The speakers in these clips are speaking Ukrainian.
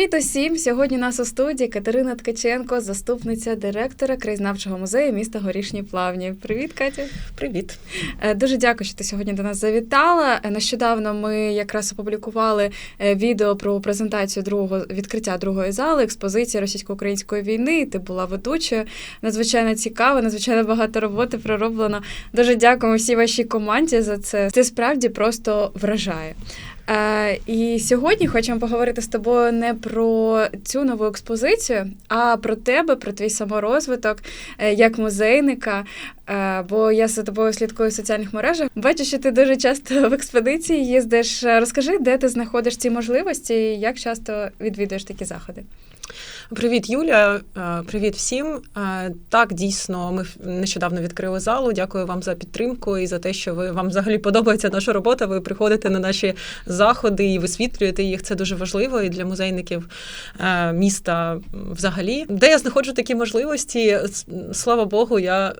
Привіт усім! Сьогодні у нас у студії Катерина Ткаченко, заступниця директора краєзнавчого музею міста Горішні Плавні. Привіт, Катя. Привіт. Е, Дуже дякую, що ти сьогодні до нас завітала. Е, Нещодавно ми якраз опублікували е, відео про презентацію другого відкриття другої зали експозиції російсько-української війни. Ти була ведучою. Надзвичайно цікаво, надзвичайно багато роботи пророблено. Дуже дякуємо всій вашій команді за це. Це справді просто вражає. Е, І сьогодні хочемо поговорити з тобою не про цю нову експозицію, а про тебе, про твій саморозвиток е, як музейника. Е, Бо я за тобою слідкую в соціальних мережах. Бачу, що ти дуже часто в експедиції їздиш. Розкажи, де ти знаходиш ці можливості, і як часто відвідуєш такі заходи. Привіт, Юля. Е, Привіт всім. Е, Так, дійсно, ми нещодавно відкрили залу. Дякую вам за підтримку і за те, що ви вам взагалі подобається наша робота. Ви приходите на наші заходи і висвітлюєте їх. Це дуже важливо і для музейників е, міста взагалі. Де я знаходжу такі можливості? Слава Богу, я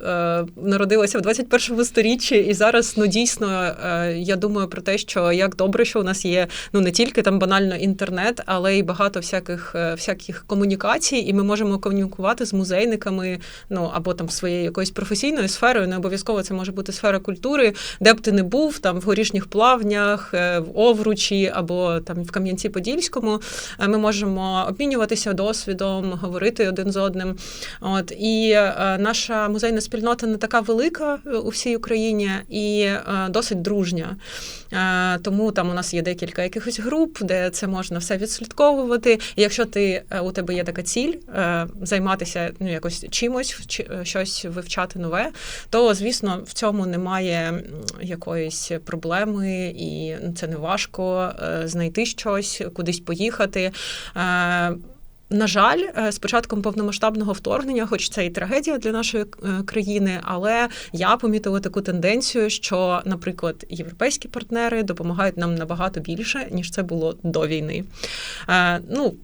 народилася в 21 сторіччі, і зараз ну дійсно я думаю про те, що як добре, що у нас є ну не тільки там банально інтернет, але й багато всяких е, всяких комунікацій, і ми можемо комунікувати з музейниками, ну або там своєю якоюсь професійною сферою. Не обов'язково це може бути сфера культури, де б ти не був, там в горішніх плавнях, е, в Овручі або там в Кам'янці-Подільському. Е, Ми можемо обмінюватися досвідом, говорити один з одним. От і е, наша музейна спільнота не така велика у всій Україні і досить дружня. Е, Тому там у нас є декілька якихось груп, де це можна все відслідковувати. І якщо ти е, у тебе є така ціль е, займатися ну якось чимось, щось вивчати нове, то звісно в цьому немає якоїсь проблеми, і це не важко знайти щось, кудись поїхати. На жаль, е, з початком повномасштабного вторгнення, хоч це і трагедія для нашої е, країни, але я помітила таку тенденцію, що, наприклад, європейські партнери допомагають нам набагато більше, ніж це було до війни. Е, Ну,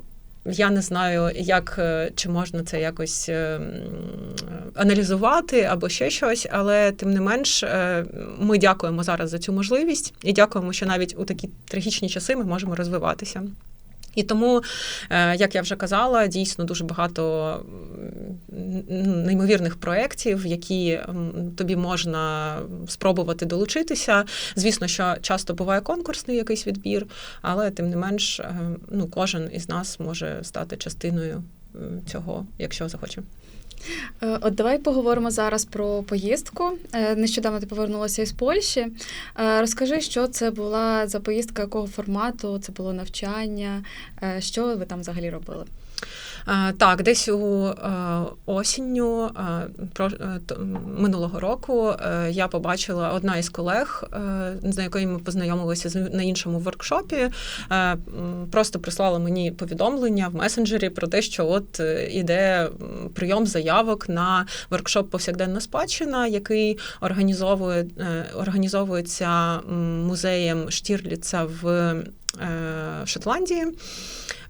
я не знаю, як чи можна це якось аналізувати або ще щось, але тим не менш, ми дякуємо зараз за цю можливість і дякуємо, що навіть у такі трагічні часи ми можемо розвиватися. І тому, е, як я вже казала, дійсно дуже багато неймовірних проєктів, які тобі можна спробувати долучитися. Звісно, що часто буває конкурсний якийсь відбір, але тим не менш, е, ну кожен із нас може стати частиною цього, якщо захоче. Е, От давай поговоримо зараз про поїздку. Е, Нещодавно ти повернулася із Польщі. Е, Розкажи, що це була за поїздка, якого формату, це було навчання, що ви там взагалі робили? Е, Так, десь у е, осінню е, минулого року я побачила одна із колег, з якою ми познайомилися на іншому воркшопі. Просто прислала мені повідомлення в месенджері про те, що от іде прийом заявок на воркшоп повсякденна спадщина, який організовує організовується музеєм Штірліца в Шотландії.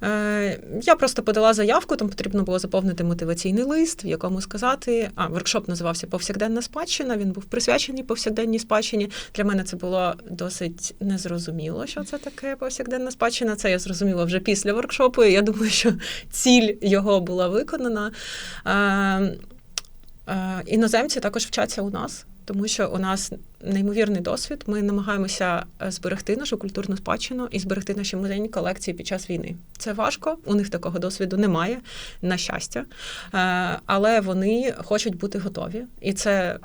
Е, Я просто подала заявку, там потрібно було заповнити мотиваційний лист, в якому сказати. А воркшоп називався Повсякденна спадщина. Він був присвячений повсякденній спадщині. Для мене це було досить незрозуміло, що це таке повсякденна спадщина. Це я зрозуміла вже після воркшопу. Я думаю, що ціль його була виконана. Е, Е, Іноземці також вчаться у нас, тому що у нас неймовірний досвід. Ми намагаємося е, зберегти нашу культурну спадщину і зберегти наші музейні колекції під час війни. Це важко, у них такого досвіду немає, на щастя. Е, Але вони хочуть бути готові. І це.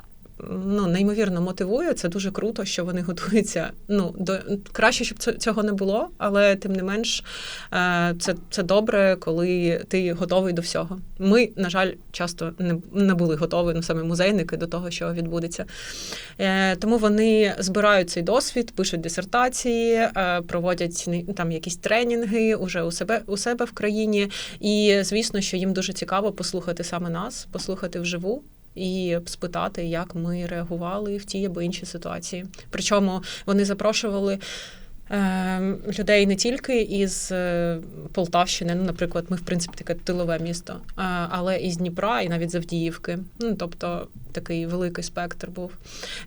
Ну, неймовірно мотивує. Це дуже круто, що вони готуються. Ну до краще, щоб цього не було, але тим не менш, е, це, це добре, коли ти готовий до всього. Ми, на жаль, часто не, не були готові, ну саме музейники до того, що відбудеться. Е, Тому вони збирають цей досвід, пишуть дисертації, е, проводять там якісь тренінги уже у себе у себе в країні. І звісно, що їм дуже цікаво послухати саме нас, послухати вживу. І спитати, як ми реагували в тій або іншій ситуації. Причому вони запрошували людей не тільки із е, Полтавщини, ну, наприклад, ми, в принципі, таке тилове місто, е, але і з Дніпра, і навіть з Авдіївки. Ну, тобто такий великий спектр був.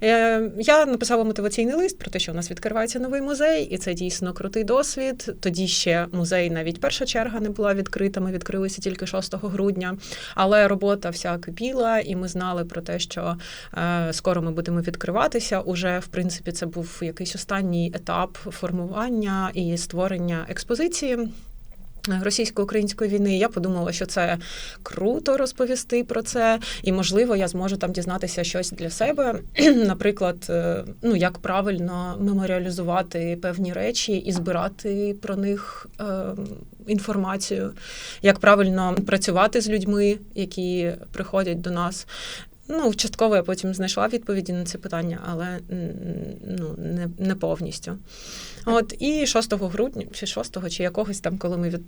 Е, Я написала мотиваційний лист про те, що у нас відкривається новий музей, і це дійсно крутий досвід. Тоді ще музей, навіть перша черга не була відкрита. Ми відкрилися тільки 6 грудня. Але робота вся кипіла, і ми знали про те, що скоро ми будемо відкриватися. Уже в принципі це був якийсь останній етап формування і створення експозиції. Російсько-української війни я подумала, що це круто розповісти про це, і можливо, я зможу там дізнатися щось для себе. Наприклад, е, ну як правильно меморіалізувати певні речі і збирати про них е, інформацію, як правильно працювати з людьми, які приходять до нас. Ну, частково я потім знайшла відповіді на це питання, але ну, не, не повністю. От і 6 грудня, чи 6, чи якогось там, коли ми від.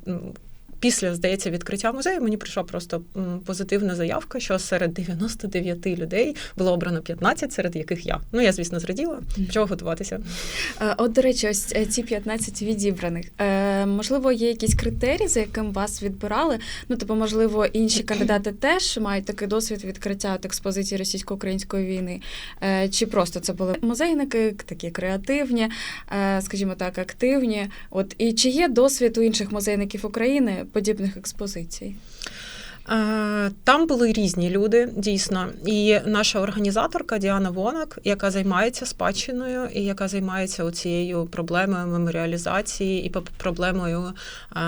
Після, здається, відкриття музею мені прийшла просто позитивна заявка, що серед 99 людей було обрано 15, серед яких я. Ну, я, звісно, зраділа. Почала готуватися. Е, От, до речі, ось е, ці 15 відібраних. Е, можливо, є якісь критерії, за яким вас відбирали? Ну, типу, можливо, інші кандидати теж мають такий досвід відкриття от експозиції російсько-української війни. Чи просто це були музейники, такі креативні, скажімо так, активні? От і чи є досвід у інших музейників України подібних експозицій? Е, Там були різні люди, дійсно. І наша організаторка Діана Вонак, яка займається спадщиною і яка займається цією проблемою меморіалізації і проблемою е,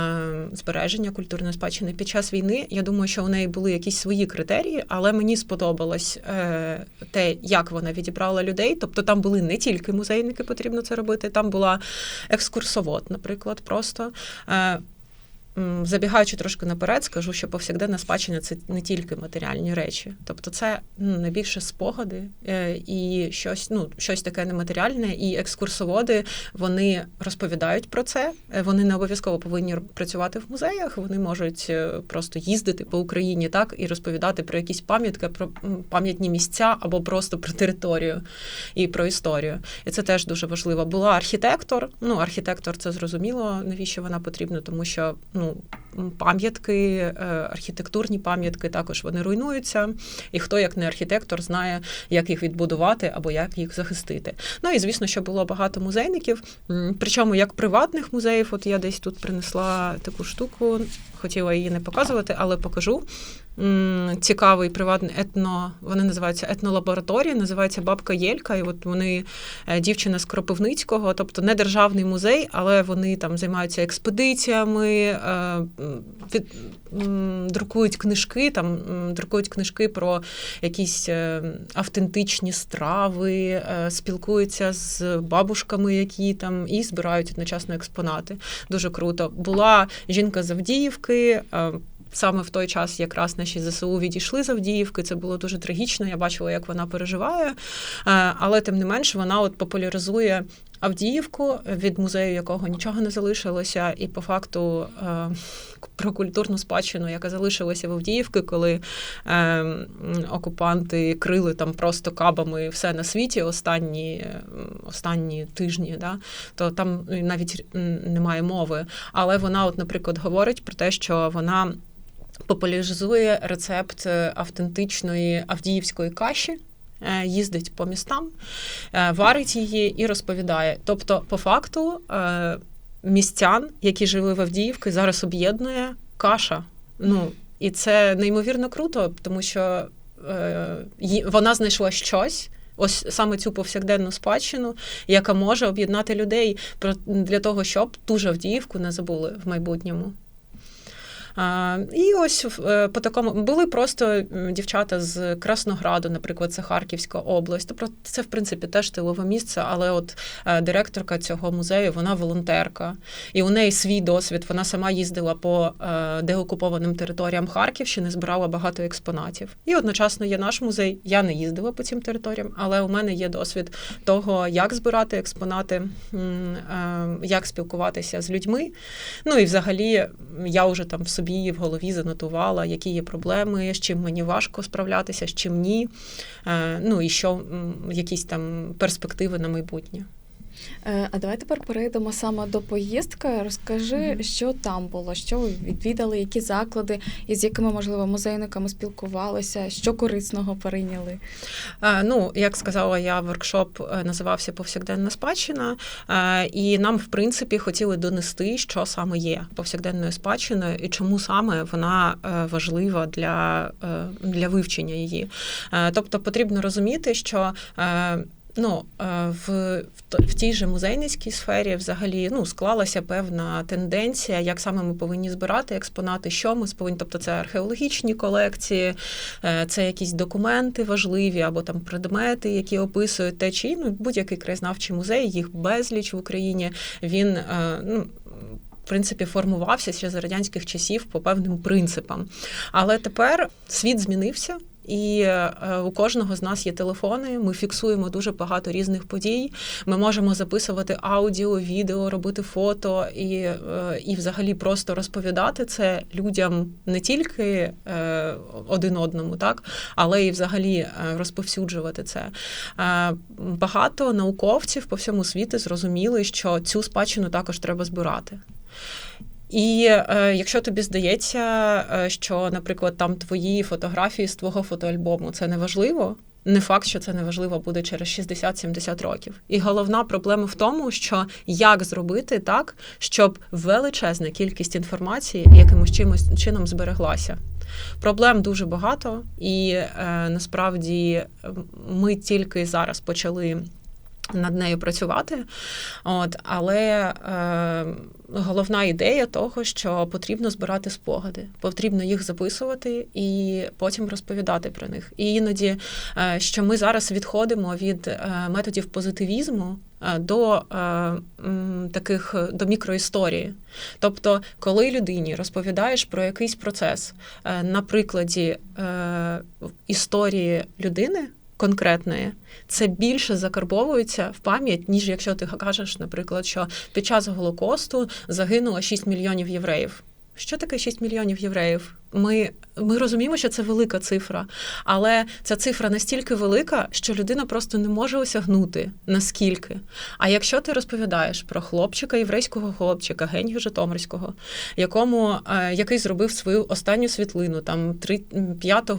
збереження культурної спадщини під час війни. Я думаю, що у неї були якісь свої критерії, але мені сподобалось е, те, як вона відібрала людей. Тобто там були не тільки музейники, потрібно це робити. Там була екскурсовод, наприклад, просто. Забігаючи трошки наперед, скажу, що повсякденна спадщина це не тільки матеріальні речі, тобто це ну, найбільше спогади е, і щось, ну, щось таке нематеріальне. І екскурсоводи вони розповідають про це. Е, Вони не обов'язково повинні працювати в музеях. Вони можуть е, просто їздити по Україні так і розповідати про якісь пам'ятки, про пам'ятні місця або просто про територію і про історію. І це теж дуже важливо. Була архітектор. Ну, архітектор це зрозуміло, навіщо вона потрібна, тому що ну пам'ятки, е, архітектурні пам'ятки також вони руйнуються. І хто, як не архітектор, знає, як їх відбудувати або як їх захистити. Ну і звісно, що було багато музейників, причому як приватних музеїв. От я десь тут принесла таку штуку, хотіла її не показувати, але покажу. Цікавий приватний етно, вони називаються етнолабораторія, називається Бабка Єлька. І от вони е, дівчина з Кропивницького, тобто не державний музей, але вони там займаються експедиціями, е, від, друкують книжки, там друкують книжки про якісь е, автентичні страви, е, спілкуються з бабушками, які там і збирають одночасно експонати. Дуже круто. Була жінка з Авдіївки. е, Саме в той час якраз наші ЗСУ відійшли з Авдіївки. Це було дуже трагічно. Я бачила, як вона переживає. Е, Але тим не менш, вона от популяризує Авдіївку, від музею якого нічого не залишилося, і по факту е, про культурну спадщину, яка залишилася в Авдіївці, коли е, окупанти крили там просто кабами все на світі останні, останні тижні, да, то там навіть немає мови. Але вона, от, наприклад, говорить про те, що вона популяризує рецепт е, автентичної авдіївської каші. Е, Їздить по містам, е, варить її і розповідає. Тобто, по факту, е, містян, які жили в Авдіївці, зараз об'єднує каша. Ну, і це неймовірно круто, тому що вона знайшла щось. Ось саме цю повсякденну спадщину, яка може об'єднати людей для того, щоб ту ж Авдіївку не забули в майбутньому. І ось е, по такому були просто дівчата з Краснограду, наприклад, це Харківська область. Тобто це, в принципі, теж тилове місце, але от е, директорка цього музею, вона волонтерка, і у неї свій досвід. Вона сама їздила по е, деокупованим територіям Харківщини, збирала багато експонатів. І одночасно є наш музей. Я не їздила по цим територіям, але у мене є досвід того, як збирати експонати, як спілкуватися з людьми. Ну і взагалі я вже там в собі в голові занотувала, які є проблеми, з чим мені важко справлятися, з чим ні. Е, Ну і що якісь там перспективи на майбутнє. Е, А давай тепер перейдемо саме до поїздки. Розкажи, Мгм. що там було, що ви відвідали, які заклади, і з якими, можливо, музейниками спілкувалися, що корисного перейняли. Е, Ну, як сказала я, воркшоп е, називався Повсякденна спадщина, і нам, в принципі, хотіли донести, що саме є повсякденною спадщиною і чому саме вона важлива для, для вивчення її. Тобто потрібно розуміти, що. Ну, е, в, в, в тій же музейницькій сфері взагалі ну, склалася певна тенденція, як саме ми повинні збирати експонати, що ми повинні, тобто це археологічні колекції, Е, Це якісь документи важливі або там предмети, які описують те чи ну, будь-який краєзнавчий музей, їх безліч в Україні. Він е, ну. В принципі, формувався ще за радянських часів по певним принципам. Але тепер світ змінився, і е, у кожного з нас є телефони. Ми фіксуємо дуже багато різних подій. Ми можемо записувати аудіо, відео, робити фото і, е, і взагалі просто розповідати це людям не тільки е, один одному, так але і взагалі розповсюджувати це. Багато науковців по всьому світу зрозуміли, що цю спадщину також треба збирати. І е, якщо тобі здається, е, що, наприклад, там твої фотографії з твого фотоальбому це не важливо. Не факт, що це не важливо буде через 60-70 років. І головна проблема в тому, що як зробити так, щоб величезна кількість інформації якимось чимось чином збереглася. Проблем дуже багато, і е, насправді ми тільки зараз почали над нею працювати. От, але е, головна ідея того, що потрібно збирати спогади, потрібно їх записувати і потім розповідати про них. І іноді, е, що ми зараз відходимо від е, методів позитивізму. е, До е, таких до мікроісторії. Тобто, коли людині розповідаєш про якийсь процес е, на прикладі е, історії людини конкретної, це більше закарбовується в пам'ять, ніж якщо ти кажеш, наприклад, що під час Голокосту загинуло 6 мільйонів євреїв. Що таке 6 мільйонів євреїв? Ми, ми розуміємо, що це велика цифра, але ця цифра настільки велика, що людина просто не може осягнути наскільки. А якщо ти розповідаєш про хлопчика, єврейського хлопчика, генію Житомирського, якому, е, який зробив свою останню світлину там 3, 5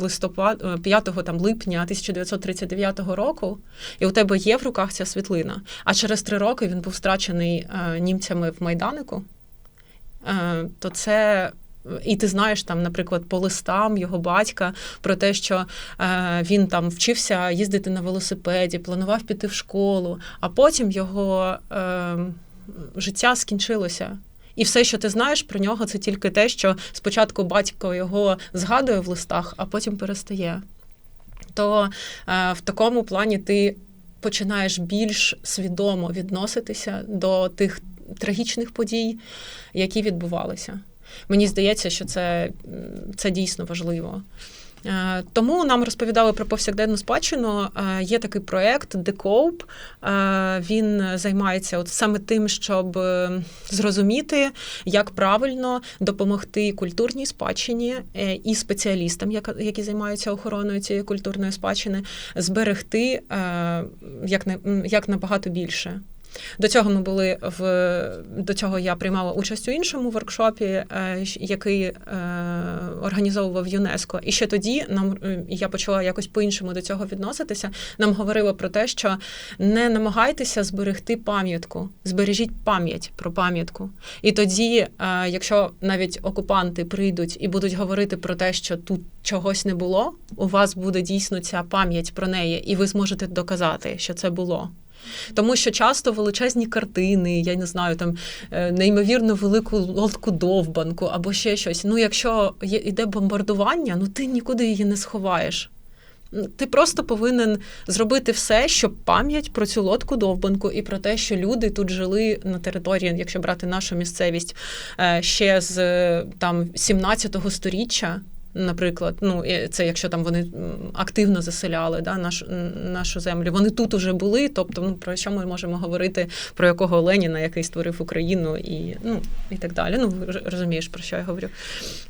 листопада, 5 там, липня 1939 року, і у тебе є в руках ця світлина, а через три роки він був страчений е, німцями в Майданику, е, то це. І ти знаєш там, наприклад, по листам його батька про те, що е, він там вчився їздити на велосипеді, планував піти в школу, а потім його е, життя скінчилося. І все, що ти знаєш про нього, це тільки те, що спочатку батько його згадує в листах, а потім перестає. То е, в такому плані ти починаєш більш свідомо відноситися до тих трагічних подій, які відбувалися. Мені здається, що це, це дійсно важливо. Е, Тому нам розповідали про повсякденну спадщину. Е, Є такий проект. Е, Він займається от саме тим, щоб е, зрозуміти, як правильно допомогти культурній спадщині і спеціалістам, які займаються охороною цієї культурної спадщини, зберегти як набагато більше. До цього ми були в до цього я приймала участь у іншому воркшопі, е, який е, організовував ЮНЕСКО. І ще тоді нам е, я почала якось по-іншому до цього відноситися. Нам говорили про те, що не намагайтеся зберегти пам'ятку, збережіть пам'ять про пам'ятку. І тоді, якщо навіть окупанти прийдуть і будуть говорити про те, що тут чогось не було, у вас буде дійсно ця пам'ять про неї, і ви зможете доказати, що це було. Тому що часто величезні картини, я не знаю, там е, неймовірно велику лодку довбанку або ще щось. Ну, якщо є іде бомбардування, ну ти нікуди її не сховаєш. Ти просто повинен зробити все, щоб пам'ять про цю лодку довбанку і про те, що люди тут жили на території, якщо брати нашу місцевість, е, ще з е, там 17 сторіччя. Наприклад, ну це якщо там вони активно заселяли да, нашу, нашу землю, вони тут уже були. Тобто, ну про що ми можемо говорити про якого Леніна, який створив Україну, і ну і так далі. Ну розумієш про що я говорю.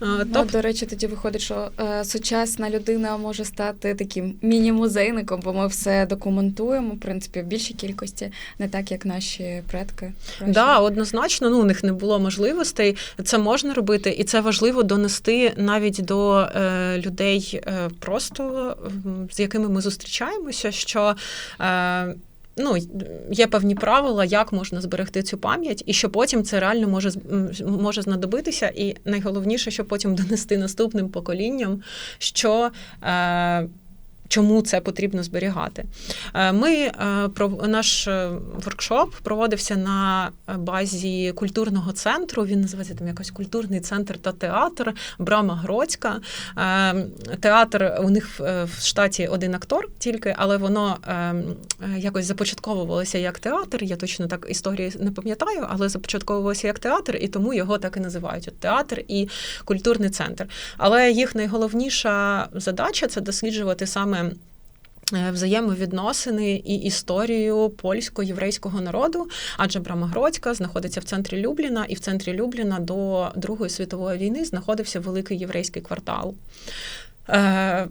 А, Ну, до речі, тоді виходить, що е, сучасна людина може стати таким міні-музейником, бо ми все документуємо, в принципі, в більшій кількості, не так, як наші предки. Краще. Да, однозначно, ну у них не було можливостей. Це можна робити, і це важливо донести навіть до е, людей, е, просто з якими ми зустрічаємося, що. Е, Ну, є певні правила, як можна зберегти цю пам'ять, і що потім це реально може може знадобитися. І найголовніше, що потім донести наступним поколінням, що е, чому це потрібно зберігати. Е, Ми е, про наш е, воркшоп проводився на базі культурного центру. Він називається там якось культурний центр та театр Брама Гродська. Е, Театр у них в- штаті один актор тільки, але воно якось започатковувалося як театр. Я точно так історії не пам'ятаю, але започатковувалося як театр, і тому його так і називають От театр і культурний центр. Але їх найголовніша задача це досліджувати саме. Е, Взаємовідносини і історію польсько-єврейського народу, адже Брамагродська знаходиться в центрі Любліна, і в центрі Любліна до Другої світової війни знаходився великий єврейський квартал. Е,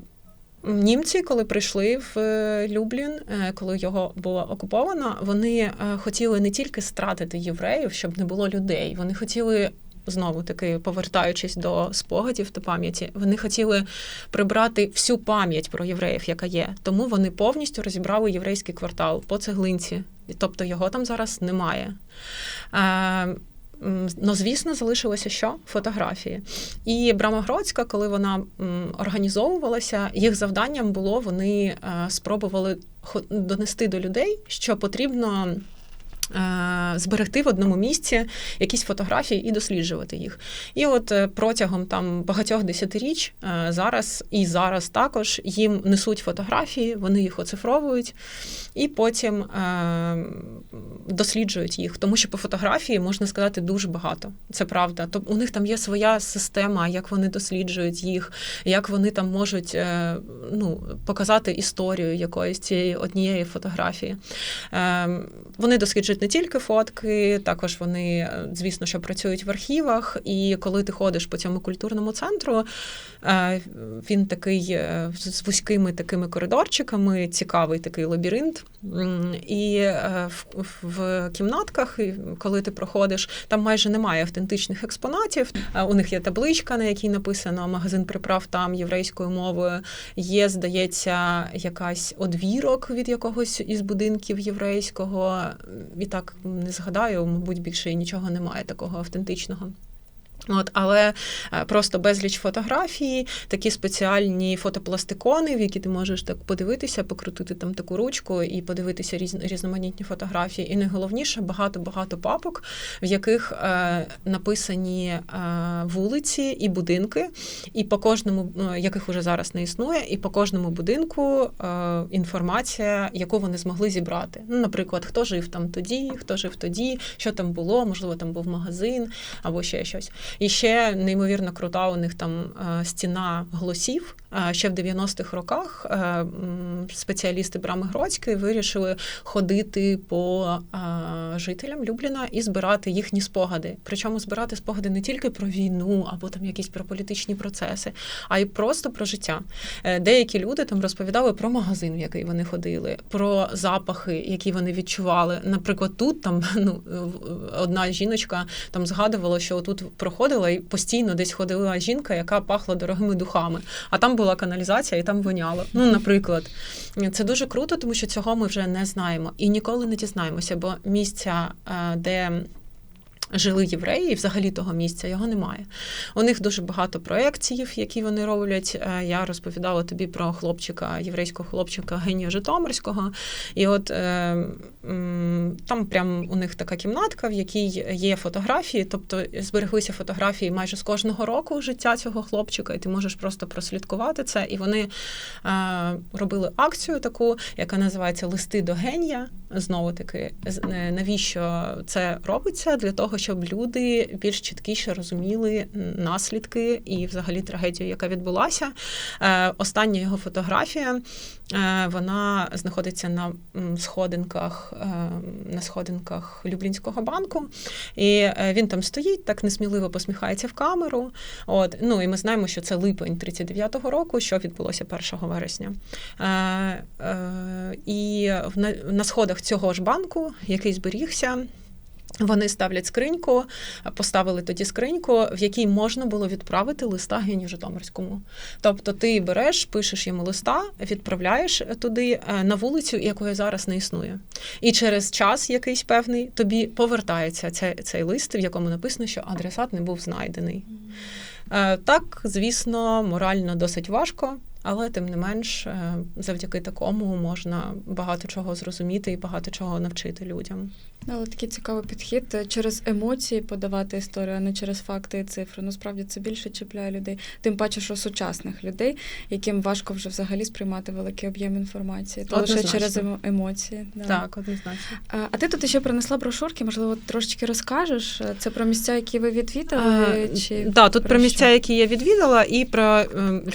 Німці, коли прийшли в е, Люблін, коли його було окуповано, вони хотіли не тільки стратити євреїв, щоб не було людей. Вони хотіли. Знову таки, повертаючись до спогадів та пам'яті, вони хотіли прибрати всю пам'ять про євреїв, яка є. Тому вони повністю розібрали єврейський квартал по цеглинці, тобто його там зараз немає. Е, Ну, звісно, залишилося що? Фотографії. І Брамагродська, коли вона організовувалася, їх завданням було вони е, спробували донести до людей, що потрібно. Е, Зберегти в одному місці якісь фотографії і досліджувати їх. І от е, протягом там багатьох десятиріч е, зараз і зараз також їм несуть фотографії, вони їх оцифровують і потім досліджують їх. Тому що по фотографії можна сказати дуже багато. Це правда. Тобто у них там є своя система, як вони досліджують їх, як вони там можуть ну, показати історію якоїсь цієї однієї фотографії. Е, Вони досліджують не тільки фотки, також вони, е, звісно, що працюють в архівах. І коли ти ходиш по цьому культурному центру, він такий е, з вузькими такими коридорчиками, цікавий такий лабіринт. І е, в, в кімнатках, коли ти проходиш, там майже немає автентичних експонатів. Е, У них є табличка, на якій написано магазин приправ там єврейською мовою. Є, здається, якась одвірок від якогось із будинків єврейського. І так не згадаю, мабуть, більше нічого немає такого автентичного. От, але е, просто безліч фотографій, такі спеціальні фотопластикони, в які ти можеш так подивитися, покрутити там таку ручку і подивитися різ, різноманітні фотографії. І найголовніше багато-багато папок, в яких е, написані е, вулиці і будинки, і по кожному, е, яких уже зараз не існує, і по кожному будинку е, інформація, яку вони змогли зібрати. Ну, наприклад, хто жив там тоді, хто жив тоді, що там було, можливо, там був магазин або ще щось. І ще неймовірно крута у них там е, стіна голосів. Ще в 90-х роках е, спеціалісти Брами Гродської вирішили ходити по жителям Любліна і збирати їхні спогади. Причому збирати спогади не тільки про війну або там якісь про політичні процеси, а й просто про життя. Е, Деякі люди там розповідали про магазин, в який вони ходили, про запахи, які вони відчували. Наприклад, тут там ну одна жіночка там згадувала, що тут проходила і постійно десь ходила жінка, яка пахла дорогими духами. А там була каналізація і там воняло. Ну, наприклад, це дуже круто, тому що цього ми вже не знаємо і ніколи не дізнаємося, бо місця, е, де жили євреї, і взагалі того місця його немає. У них дуже багато проєктів, які вони роблять. Е, Я розповідала тобі про хлопчика, єврейського хлопчика Генія Житомирського. І от е, Там прям у них така кімнатка, в якій є фотографії, тобто збереглися фотографії майже з кожного року життя цього хлопчика, і ти можеш просто прослідкувати це. І вони е, робили акцію таку, яка називається Листи до генія. Знову таки, е, навіщо це робиться? Для того, щоб люди більш чіткіше розуміли наслідки і взагалі трагедію, яка відбулася. Е, Остання його фотографія. е, Вона знаходиться на сходинках е, на сходинках Люблінського банку, і він там стоїть, так несміливо посміхається в камеру. От ну і ми знаємо, що це липень 39-го року, що відбулося 1 вересня. І на сходах цього ж банку, який зберігся. Вони ставлять скриньку, поставили тоді скриньку, в якій можна було відправити листа Генію Житомирському. Тобто ти береш, пишеш йому листа, відправляєш туди е, на вулицю, якої зараз не існує. І через час якийсь певний тобі повертається цей, цей лист, в якому написано, що адресат не був знайдений. Е, Так, звісно, морально досить важко, але тим не менш, е, завдяки такому можна багато чого зрозуміти і багато чого навчити людям. Але такий цікавий підхід е, через емоції подавати історію, а не через факти і цифри. Ну, справді це більше чіпляє людей. Тим паче, що сучасних людей, яким важко вже взагалі сприймати великий об'єм інформації, то лише через емоції. Да. Так, однозначно. А, а ти тут ще принесла брошурки, можливо, трошечки розкажеш. Е, Це про місця, які ви відвідали? А, чи да, тут про про що? місця, які я відвідала, і про е,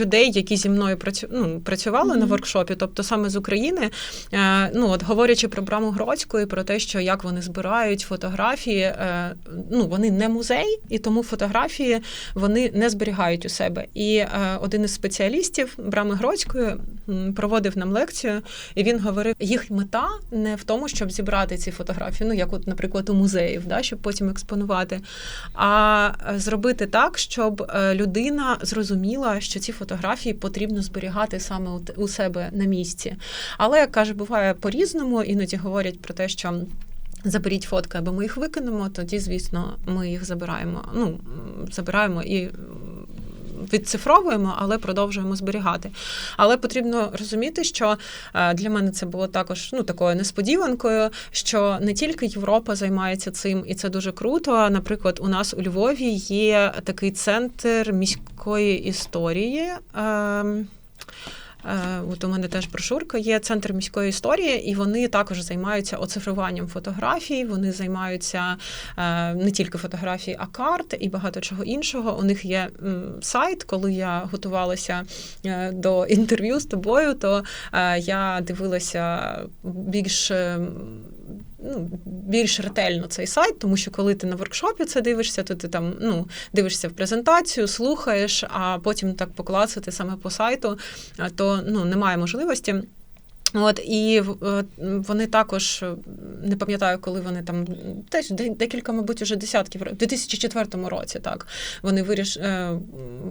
людей, які зі мною працю... ну, працювали Мгм. на воркшопі, тобто саме з України. Е, ну, от, говорячи про браму Гродську і про те, що як вони збирають фотографії, е, ну, вони не музей, і тому фотографії вони не зберігають у себе. І е, один із спеціалістів брами Гродської м, проводив нам лекцію, і він говорив, їх мета не в тому, щоб зібрати ці фотографії, ну як, от, наприклад, у музеїв, да, щоб потім експонувати, а е, зробити так, щоб людина зрозуміла, що ці фотографії потрібно зберігати саме у, у себе на місці. Але як каже, буває по-різному, іноді говорять про те, що. Заберіть фотки, або ми їх викинемо, тоді, звісно, ми їх забираємо. Ну, забираємо і відцифровуємо, але продовжуємо зберігати. Але потрібно розуміти, що е, для мене це було також ну, такою несподіванкою, що не тільки Європа займається цим, і це дуже круто. Наприклад, у нас у Львові є такий центр міської історії. Е, От у мене теж брошурка є центр міської історії, і вони також займаються оцифруванням фотографій. Вони займаються е, не тільки фотографій, а карт і багато чого іншого. У них є сайт. Коли я готувалася е, до інтерв'ю з тобою, то е, я дивилася більш. Ну, більш ретельно цей сайт, тому що коли ти на воркшопі це дивишся, то ти там ну, дивишся в презентацію, слухаєш, а потім так поклацати саме по сайту, то ну, немає можливості. От і е, вони також е, не пам'ятаю, коли вони там теж де- декілька, мабуть, уже десятків в 2004 році. Так вони виріш е,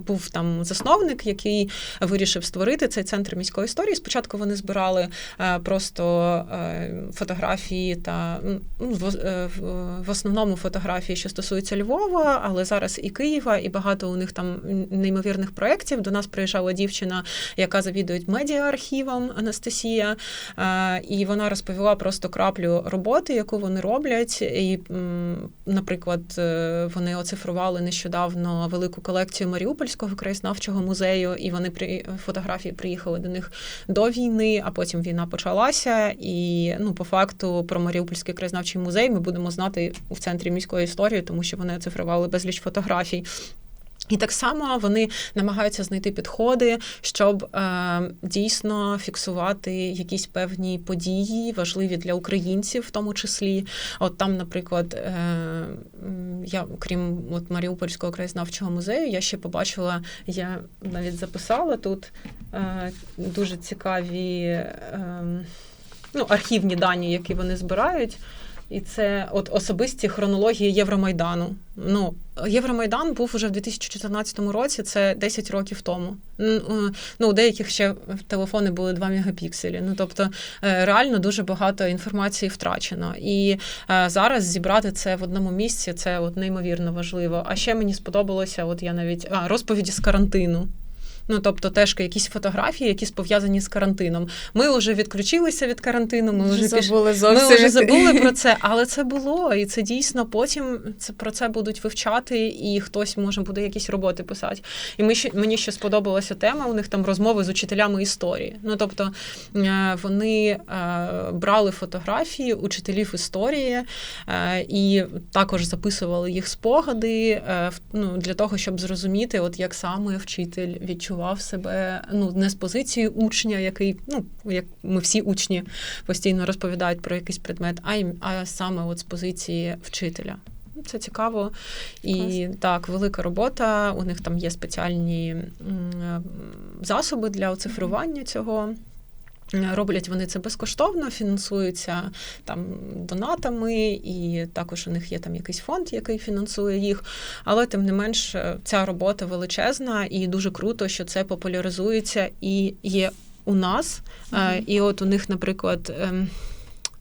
був там засновник, який вирішив створити цей центр міської історії. Спочатку вони збирали просто фотографії та ну, в, основному фотографії, що стосуються Львова, але зараз і Києва, і багато у них там неймовірних проєктів. До нас приїжджала дівчина, яка завідує медіа-архівом Анастасія. Е, І вона розповіла просто краплю роботи, яку вони роблять. І, наприклад, е, вони оцифрували нещодавно велику колекцію Маріупольського краєзнавчого музею, і вони при фотографії приїхали до них до війни, а потім війна почалася. І ну, по факту про Маріупольський краєзнавчий музей ми будемо знати в центрі міської історії, тому що вони оцифрували безліч фотографій. І так само вони намагаються знайти підходи, щоб е, дійсно фіксувати якісь певні події, важливі для українців, в тому числі. От там, наприклад, е, я, крім от Маріупольського краєзнавчого музею, я ще побачила, я навіть записала тут е, дуже цікаві е, ну, архівні дані, які вони збирають. І це от особисті хронології Євромайдану. Ну, Євромайдан був уже в 2014 році, це 10 років тому. Е, Ну, у деяких ще телефони були 2 мегапікселі. Ну, тобто, е, реально дуже багато інформації втрачено. І е, зараз зібрати це в одному місці це от неймовірно важливо. А ще мені сподобалося, от я навіть а, розповіді з карантину. Ну тобто, теж якісь фотографії, які пов'язані з карантином. Ми вже відключилися від карантину. Ми вже піш... забули Ми зовсім. вже забули про це, але це було, і це дійсно потім це про це будуть вивчати, і хтось може буде якісь роботи писати. І ми ще мені ще сподобалася тема. У них там розмови з учителями історії. Ну тобто е, вони е, брали фотографії учителів історії е, і також записували їх спогади ну, для того, щоб зрозуміти, от як саме вчитель відчував себе ну не з позиції учня, який ну як ми всі учні постійно розповідають про якийсь предмет, а й а саме от з позиції вчителя. Це цікаво і так, велика робота. У них там є спеціальні м, засоби для оцифрування цього. Роблять вони це безкоштовно, фінансуються там донатами, і також у них є там якийсь фонд, який фінансує їх. Але тим не менш, е, ця робота величезна і дуже круто, що це популяризується і є у нас. Mm-hmm. І от у них, наприклад.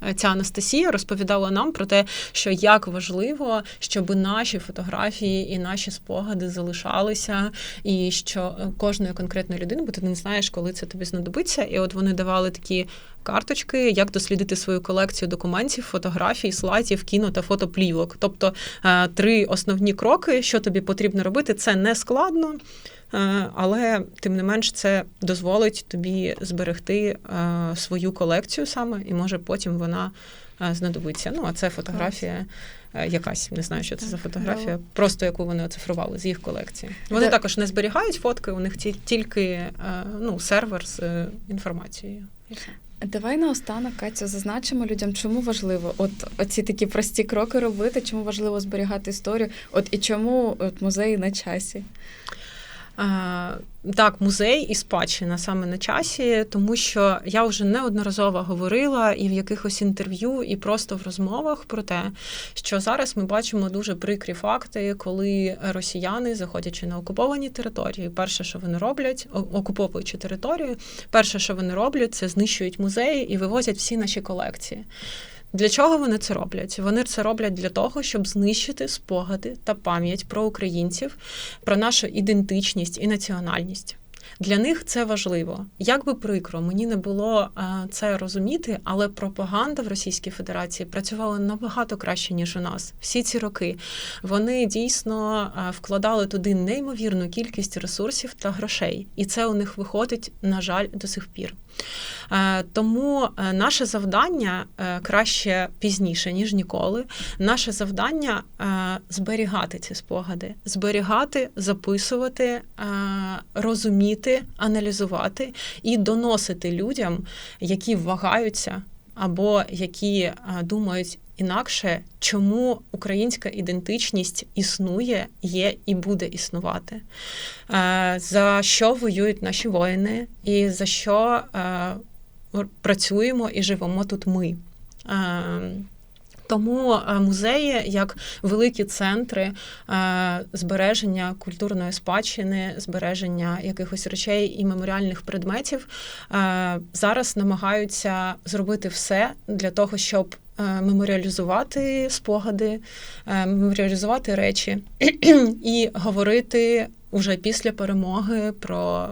Ем, Ця Анастасія розповідала нам про те, що як важливо, щоб наші фотографії і наші спогади залишалися, і що е, кожної конкретної людини, бо ти не знаєш, коли це тобі знадобиться. І от вони давали такі карточки, як дослідити свою колекцію документів, фотографій, слайдів, кіно та фотоплівок. Тобто е, три основні кроки, що тобі потрібно робити, це не складно. Е, Але тим не менш це дозволить тобі зберегти е, свою колекцію саме, і може потім вона е, знадобиться. Ну а це фотографія. Якась не знаю, що це за фотографія, просто яку вони оцифрували з їх колекції. Вони Да. також не зберігають фотки, у них ті- тільки ну, сервер з інформацією. Давай наостанок, Катю, зазначимо людям, чому важливо от оці такі прості кроки робити, чому важливо зберігати історію, от і чому от музеї на часі. Е, Так, музей і спадщина саме на часі, тому що я вже неодноразово говорила і в якихось інтерв'ю, і просто в розмовах про те, що зараз ми бачимо дуже прикрі факти, коли росіяни, заходячи на окуповані території, перше, що вони роблять, окуповуючи територію, перше, що вони роблять, це знищують музеї і вивозять всі наші колекції. Для чого вони це роблять? Вони це роблять для того, щоб знищити спогади та пам'ять про українців, про нашу ідентичність і національність. Для них це важливо. Як би прикро, мені не було е, це розуміти, але пропаганда в Російській Федерації працювала набагато краще, ніж у нас. Всі ці роки вони дійсно е, вкладали туди неймовірну кількість ресурсів та грошей, і це у них виходить, на жаль, до сих пір. Е, Тому е, наше завдання е, краще пізніше, ніж ніколи. Наше завдання зберігати ці спогади, зберігати, записувати, розуміти, аналізувати і доносити людям, які вагаються або які е, думають інакше, чому українська ідентичність існує, є і буде існувати. Е, За що воюють наші воїни, і за що е, працюємо і живемо тут ми. Тому е, музеї, як великі центри е, збереження культурної спадщини, збереження якихось речей і меморіальних предметів, е, зараз намагаються зробити все для того, щоб меморіалізувати спогади, меморіалізувати речі і говорити уже після перемоги про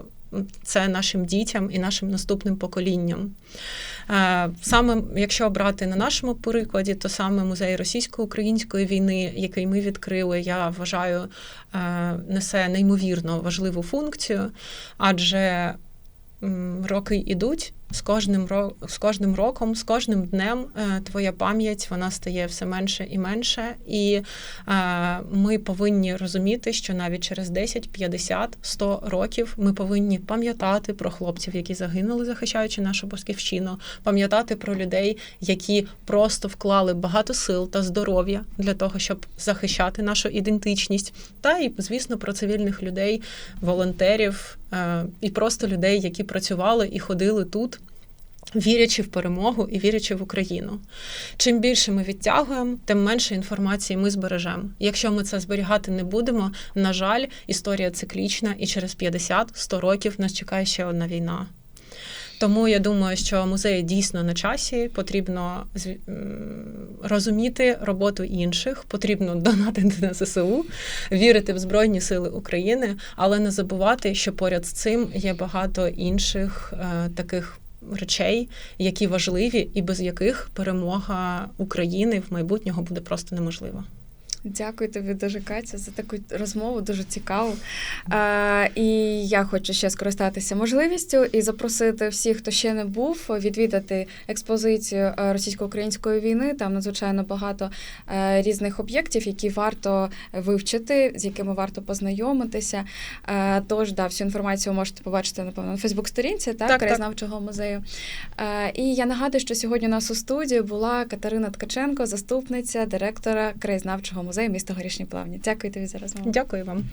це нашим дітям і нашим наступним поколінням. Е, Саме якщо брати на нашому прикладі, то саме музей російсько-української війни, який ми відкрили, я вважаю, е, несе неймовірно важливу функцію, адже роки йдуть. З кожним з кожним роком, з кожним днем е, твоя пам'ять вона стає все менше і менше. І е, ми повинні розуміти, що навіть через 10, 50, 100 років ми повинні пам'ятати про хлопців, які загинули, захищаючи нашу батьківщину, пам'ятати про людей, які просто вклали багато сил та здоров'я для того, щоб захищати нашу ідентичність, та і, звісно, про цивільних людей, волонтерів е, і просто людей, які працювали і ходили тут. Вірячи в перемогу і вірячи в Україну. Чим більше ми відтягуємо, тим менше інформації ми збережемо. Якщо ми це зберігати не будемо, на жаль, історія циклічна, і через 50-100 років нас чекає ще одна війна. Тому я думаю, що музеї дійсно на часі. Потрібно розуміти роботу інших, потрібно донатити на ЗСУ, вірити в Збройні Сили України, але не забувати, що поряд з цим є багато інших е, таких. Речей, які важливі, і без яких перемога України в майбутнього буде просто неможлива. Дякую тобі дуже, Катя, за таку розмову, дуже цікаву. Е, і я хочу ще скористатися можливістю і запросити всіх, хто ще не був, відвідати експозицію е, російсько-української війни. Там надзвичайно багато е, різних об'єктів, які варто вивчити, з якими варто познайомитися. Е, тож, да, всю інформацію можете побачити, напевно, на Фейсбук-сторінці так, Так, так. музею. Е, і я нагадую, що сьогодні у нас у студії була Катерина Ткаченко, заступниця директора краєзнавчого музею міста Горішні Плавні. Дякую тобі за розмову. Дякую вам.